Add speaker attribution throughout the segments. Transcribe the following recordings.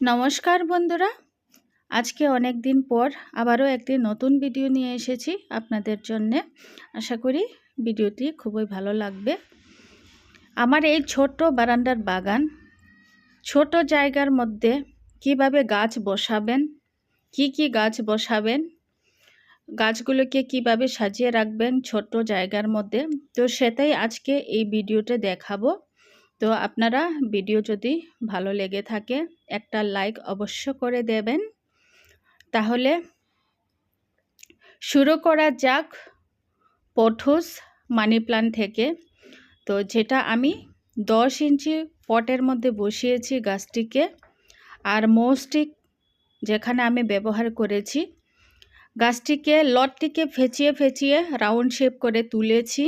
Speaker 1: নমস্কার বন্ধুরা। আজকে অনেক দিন পর আবারও একটি নতুন ভিডিও নিয়ে এসেছি আপনাদের জন্যে। আশা করি ভিডিওটি খুবই ভালো লাগবে। আমার এই ছোট্ট বারান্দার বাগান, ছোট জায়গার মধ্যে কীভাবে গাছ বসাবেন, কি কি গাছ বসাবেন, গাছগুলোকে কীভাবে সাজিয়ে রাখবেন ছোট্ট জায়গার মধ্যে, তো সেটাই আজকে এই ভিডিওতে দেখাবো। তো আপনারা ভিডিও যদি ভালো লেগে থাকে, একটা লাইক অবশ্য করে দেবেন। তাহলে শুরু করা যাক পঠুস মানি প্লান্ট থেকে। তো যেটা আমি দশ ইঞ্চি পটের মধ্যে বসিয়েছি গাছটিকে, আর মৌস্টিক যেখানে আমি ব্যবহার করেছি, গাছটিকে লটটিকে ফেঁচিয়ে ফেঁচিয়ে রাউন্ড শেপ করে তুলেছি।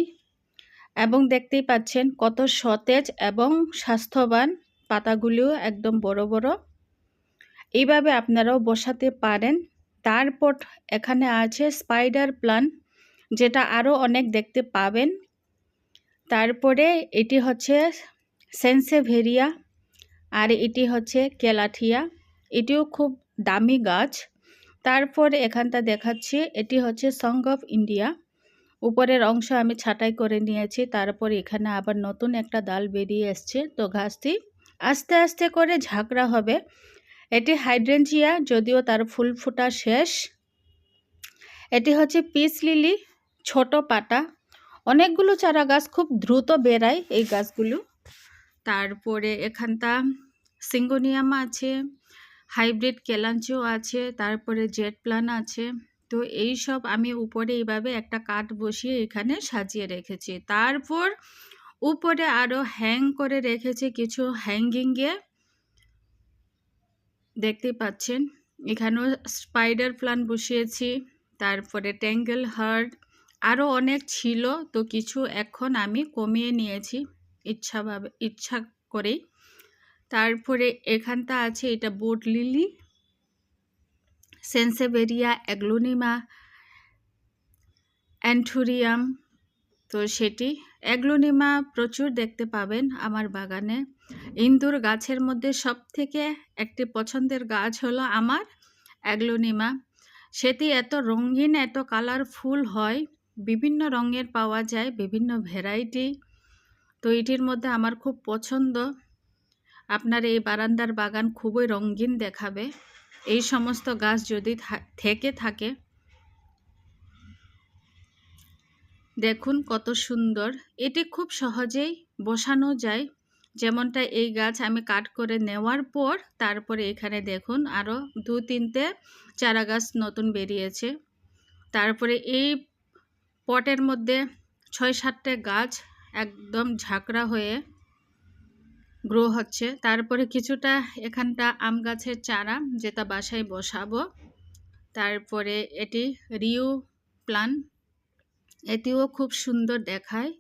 Speaker 1: এবং দেখতেই পাচ্ছেন কত সতেজ এবং স্বাস্থ্যবান পাতাগুলিও একদম বড় বড়। এইভাবে আপনারাও বসাতে পারেন। তারপর এখানে আছে স্পাইডার প্লান যেটা আরও অনেক দেখতে পাবেন। তারপরে এটি হচ্ছে সেন্সেভেরিয়া আর এটি হচ্ছে কেলাঠিয়া এটিও খুব দামি গাছ। তারপর এখানটা দেখাচ্ছি, এটি হচ্ছে সং অফ ইন্ডিয়া উপরের অংশ আমি ছাটাই করে নিয়েছি, তারপর এখানে আবার নতুন একটা ডাল বেরিয়ে এসছে। তো ঘাসটি আস্তে আস্তে করে ঝাঁকড়া হবে। এটি হাইড্রেঞ্জিয়া, যদিও তার ফুল ফুটা শেষ। এটি হচ্ছে পিস লিলি, ছোট পাতা। অনেকগুলো চারা গাছ খুব দ্রুত বেড়ায় এই গাছগুলো। তারপরে এখানটা সিঙ্গোনিয়াম আছে, হাইব্রিড কেলাঞ্চো আছে, তারপরে জেট প্লান আছে। তো এই সব আমি উপরে এইভাবে একটা কাঠ বসিয়ে এখানে সাজিয়ে রেখেছি। তারপর উপরে আরও হ্যাং করে রেখেছি কিছু হ্যাঙ্গিংয়ে দেখতে পাচ্ছেন, এখানেও স্পাইডার প্লান বসিয়েছি, তারপরে ট্যাঙ্গেল হার্ড আরও অনেক ছিল তো কিছু এখন আমি কমিয়ে নিয়েছি ইচ্ছাভাবে, ইচ্ছা করেই। তারপরে এখানটা আছে এটা boat lily sansevieria aglaonema, anthurium, তো সেটি। অ্যাগ্লোনিমা প্রচুর দেখতে পাবেন আমার বাগানে। ইন্দুর গাছের মধ্যে সব থেকে একটি পছন্দের গাছ হলো আমার অ্যাগ্লোনিমা। সেটি এত রঙিন, এত কালারফুল হয়, বিভিন্ন রঙের পাওয়া যায়, বিভিন্ন ভ্যারাইটি। তো এটির মধ্যে আমার খুব পছন্দ। আপনার এই বারান্দার বাগান খুবই রঙিন দেখাবে। এই সমস্ত গাছ যদি থেকে থাকে, দেখুন কত সুন্দর। এটি খুব সহজেই বসানো যায়। যেমনটা এই গাছ আমি কাট করে নেওয়ার পর, তারপরে এখানে দেখুন আরও দু তিনটে চারা গাছ নতুন বেরিয়েছে। তারপরে এই পটের মধ্যে ছয় সাতটা গাছ একদম ঝাঁকড়া হয়ে গ্রো হচ্ছে। তারপরে কিছুটা এখানটা আম গাছের চারা যেটা বাসায় বসাবো। তারপরে এটি রিউ প্লান। এটিও খুব সুন্দর দেখায়।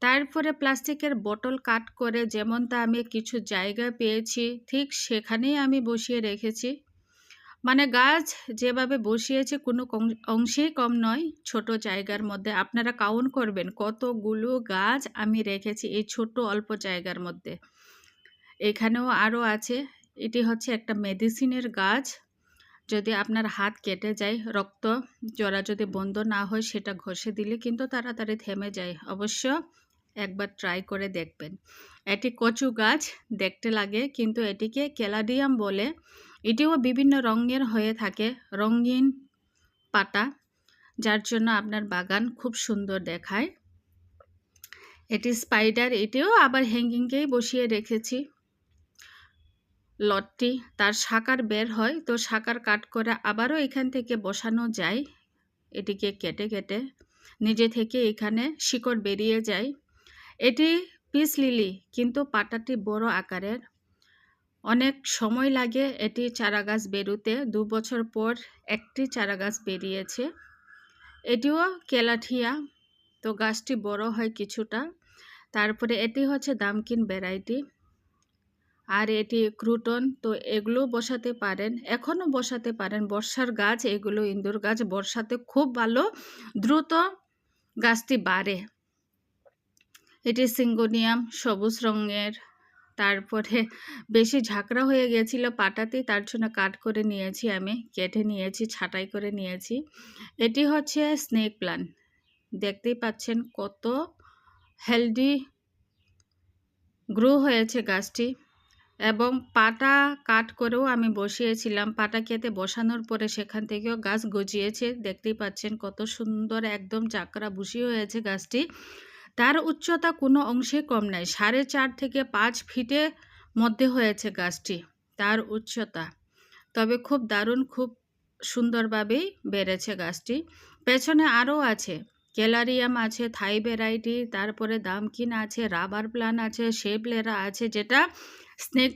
Speaker 1: তারপরে প্লাস্টিকের বোতল কাট করে যেমনটা আমি কিছু জায়গা পেয়েছি, ঠিক সেখানেই আমি বসিয়ে রেখেছি। মানে গাছ যেভাবে বসিয়েছে কোনো অংশেই কম নয়, ছোট জায়গার মধ্যে। আপনারা কাউন্ট করবেন কতগুলো গাছ আমি রেখেছি এই ছোট অল্প জায়গার মধ্যে। এখানেও আরও আছে। এটি হচ্ছে একটা মেডিসিনের গাছ। যদি আপনার হাত কেটে যায়, রক্ত জরা যদি বন্ধ না হয়, সেটা ঘষে দিলে কিন্তু তাড়াতাড়ি থেমে যায়। অবশ্য একবার ট্রাই করে দেখবেন। এটি কচু গাছ, দেখতে লাগে, কিন্তু এটিকে ক্যালাডিয়াম বলে। এটিও বিভিন্ন রঙের হয়ে থাকে, রঙিন পাতা, যার জন্য আপনার বাগান খুব সুন্দর দেখায়। এটি স্পাইডার এটিও আবার হ্যাঙ্গিংকেই বসিয়ে রেখেছি। লটটি তার শাকার বের হয়, তো শাকার কাট করে আবারও এখান থেকে বসানো যায়। এটিকে কেটে কেটে নিজে থেকে এখানে শিকড় বেরিয়ে যায়। এটি পিস লিলি, কিন্তু পাতাটি বড় আকারের। অনেক সময় লাগে এটি চারা গাছ বেরোতে। দু বছর পর একটি চারা গাছ বেরিয়েছে। এটিও কেলাঠিয়া, তো গাছটি বড় হয় কিছুটা। তারপরে এটি হচ্ছে দামকিন ভ্যারাইটি। আর এটি ক্রুটন, তো এগুলো বসাতে পারেন। এখনও বসাতে পারেন। বর্ষার গাছ, এগুলো ইন্দুর গাছ, বর্ষাতে খুব ভালো। দ্রুত গাছটি বাড়ে। এটি সিঙ্গোনিয়াম, সবুজ রঙের। তারপরে বেশি ঝাঁকড়া হয়ে গেছিল পাটাতেই তার জন্য কাট করে নিয়েছি আমি, কেটে নিয়েছি, ছাঁটাই করে নিয়েছি। এটি হচ্ছে স্নেক প্লান্ট। দেখতেই পাচ্ছেন কত হেলদি গ্রো হয়েছে গাছটি। এবং পাটা কাট করেও আমি বসিয়েছিলাম। পাটা কেটে বসানোর পরে সেখান থেকেও গাছ গজিয়েছে। দেখতেই পাচ্ছেন কত সুন্দর একদম চাকরা বুসি হয়েছে গাছটি। তার উচ্চতা কোনো অংশে কম নাই সাড়ে চার থেকে পাঁচ ফিটের মধ্যে হয়েছে গাছটি, তার উচ্চতা। তবে খুব দারুণ, খুব সুন্দরভাবেই বেড়েছে গাছটি। পেছনে আরও আছে ক্যালারিয়াম আছে, থাই ভ্যারাইটি, তারপরে দামকিন আছে, রাবার প্লান্ট আছে শেপলেরা আছে, যেটা স্নেক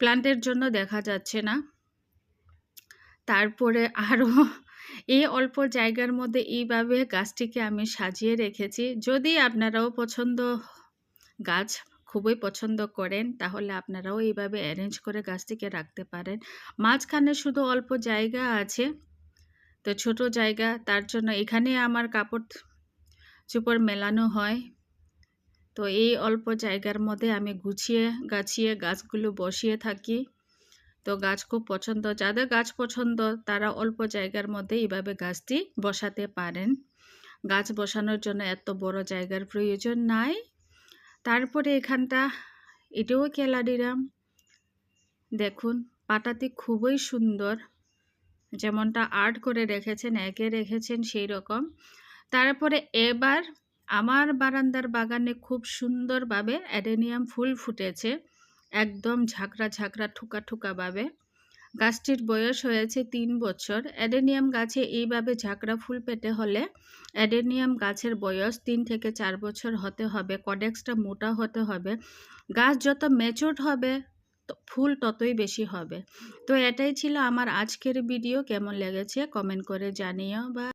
Speaker 1: প্লান্টের জন্য দেখা যাচ্ছে না। তারপরে আরও এই অল্প জায়গার মধ্যে এইভাবে গাছটিকে আমি সাজিয়ে রেখেছি। যদি আপনারাও পছন্দ গাছ খুবই পছন্দ করেন, তাহলে আপনারাও এইভাবে অ্যারেঞ্জ করে গাছটিকে রাখতে পারেন। মাঝখানে শুধু অল্প জায়গা আছে, তো ছোট জায়গা, তার জন্য এখানে আমার কাপড় চোপড় মেলানো হয়। তো এই অল্প জায়গার মধ্যে আমি গুছিয়ে গাছিয়ে গাছগুলো বসিয়ে থাকি। তো গাছ খুব পছন্দ, যাদের গাছ পছন্দ তারা অল্প জায়গার মধ্যে এইভাবে গাছটি বসাতে পারেন। গাছ বসানোর জন্য এত বড় জায়গার প্রয়োজন নাই। তারপরে এখানটা, এটাও কেলাডিরাম দেখুন পাটাটি খুবই সুন্দর। যেমনটা আর্ট করে রেখেছেন, একে রেখেছেন, সেই রকম। তারপরে এবার আমার বারান্দার বাগানে খুব সুন্দরভাবে অ্যাডেনিয়াম ফুল ফুটেছে, একদম ঝাঁকড়া ঝাঁকড়া ঠুকা ঠুকাভাবে গাছটির বয়স হয়েছে তিন বছর। অ্যাডেনিয়াম গাছে এইভাবে ঝাঁকড়া ফুল পেতে হলে অ্যাডেনিয়াম গাছের বয়স তিন থেকে চার বছর হতে হবে, কডেক্সটা মোটা হতে হবে। গাছ যত ম্যাচুরড হবে ফুল ততই বেশি হবে। তো এটাই ছিল আমার আজকের ভিডিও। কেমন লেগেছে কমেন্ট করে জানিও। বা